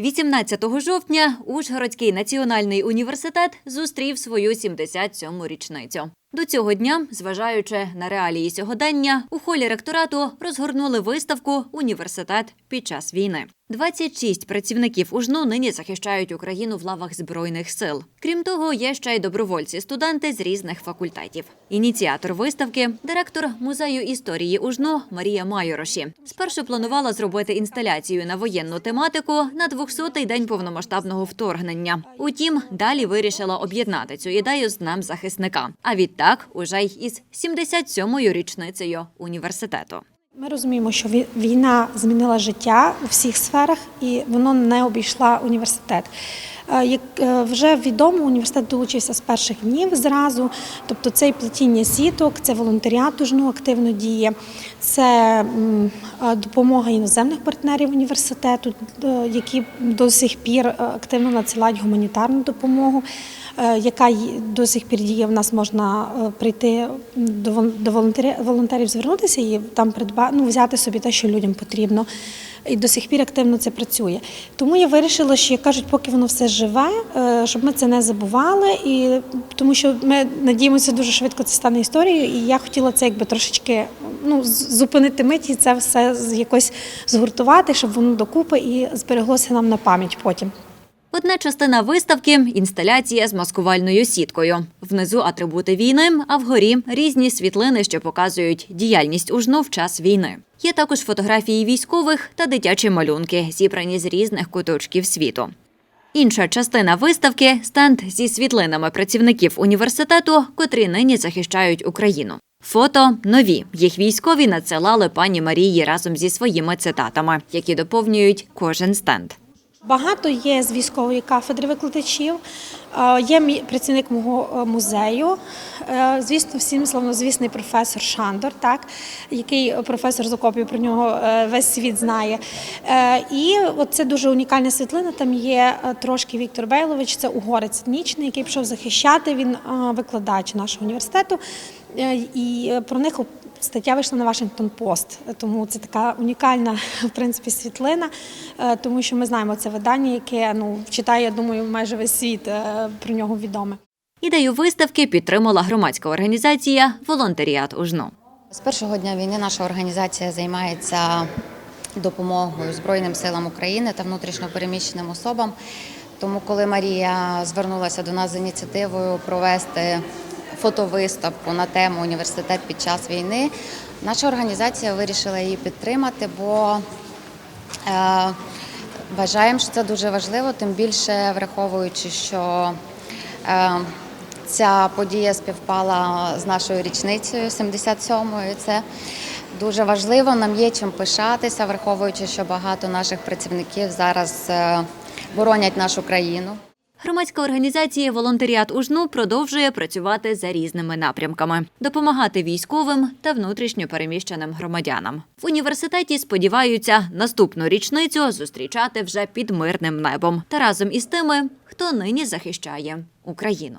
18 жовтня Ужгородський національний університет зустрів свою 77-му річницю. До цього дня, зважаючи на реалії сьогодення, у холі ректорату розгорнули виставку Університет під час війни. 26 працівників УЖНУ нині захищають Україну в лавах збройних сил. Крім того, є ще й добровольці-студенти з різних факультетів. Ініціатор виставки, директор музею історії УЖНУ Марія Майороші. Спершу планувала зробити інсталяцію на воєнну тематику на 200-й день повномасштабного вторгнення. Утім, далі вирішила об'єднати цю ідею з Днем захисника. А відтак уже й із 77-ю річницею університету. Ми розуміємо, що війна змінила життя у всіх сферах, і воно не обійшла університет. Е, Як е, вже відомо, університет долучився з перших днів зразу. Тобто це і плетіння сіток, це волонтеріат ужну активно діє, це е, допомога іноземних партнерів університету, які до сих пір активно надсилають гуманітарну допомогу. Яка до сих пір діє, в нас можна прийти до вол- до волонтері- волонтерів, звернутися і там придба, ну, взяти собі те, що людям потрібно. І до сих пір активно це працює. Тому я вирішила, що як кажуть, поки воно все живе, е, щоб ми це не забували, і тому що ми надіємося, дуже швидко це стане історією. І я хотіла це якби трошечки ну, зупинити мить і це все якось згуртувати, щоб воно докупи і збереглося нам на пам'ять потім. Одна частина виставки інсталяція з маскувальною сіткою. Внизу атрибути війни, а вгорі різні світлини, що показують діяльність ужну в час війни. Є також фотографії військових та дитячі малюнки, зібрані з різних куточків світу. Інша частина виставки стенд зі світлинами працівників університету, котрі нині захищають Україну. Фото нові. Їх військові надсилали пані Марії разом зі своїми цитатами, які доповнюють кожен стенд. Багато є з військової кафедри викладачів. Е, Є працівник мого е, музею. Е, Звісно, всім славнозвісний професор Шандор, так який професор з окопів про нього весь світ знає. І от це дуже унікальна світлина. Там є трошки Віктор Бейлович, це угорець етнічний, який пішов захищати. Він викладач нашого університету. І про них Стаття вийшла на Вашингтон Пост, тому це така унікальна в принципі світлина, е, тому що ми знаємо це видання, яке ну читає, я думаю, майже весь світ е, про нього відоме. Ідею виставки підтримала громадська організація Волонтеріат УЖНУ. З першого дня війни наша організація займається допомогою Збройним силам України та внутрішньо переміщеним особам. Тому, коли Марія звернулася до нас з ініціативою провести фотовиставку на тему університет під час війни, наша організація вирішила її підтримати, бо е, вважаємо, що це дуже важливо, тим більше враховуючи, що е, ця подія співпала з нашою річницею 77-ю. Це дуже важливо. Нам є чим пишатися, враховуючи, що багато наших працівників зараз е, боронять нашу країну. Громадська організація Волонтеріат УЖНУ продовжує працювати за різними напрямками, допомагати військовим та внутрішньо переміщеним громадянам. В університеті сподіваються наступну річницю зустрічати вже під мирним небом та разом із тими, хто нині захищає Україну.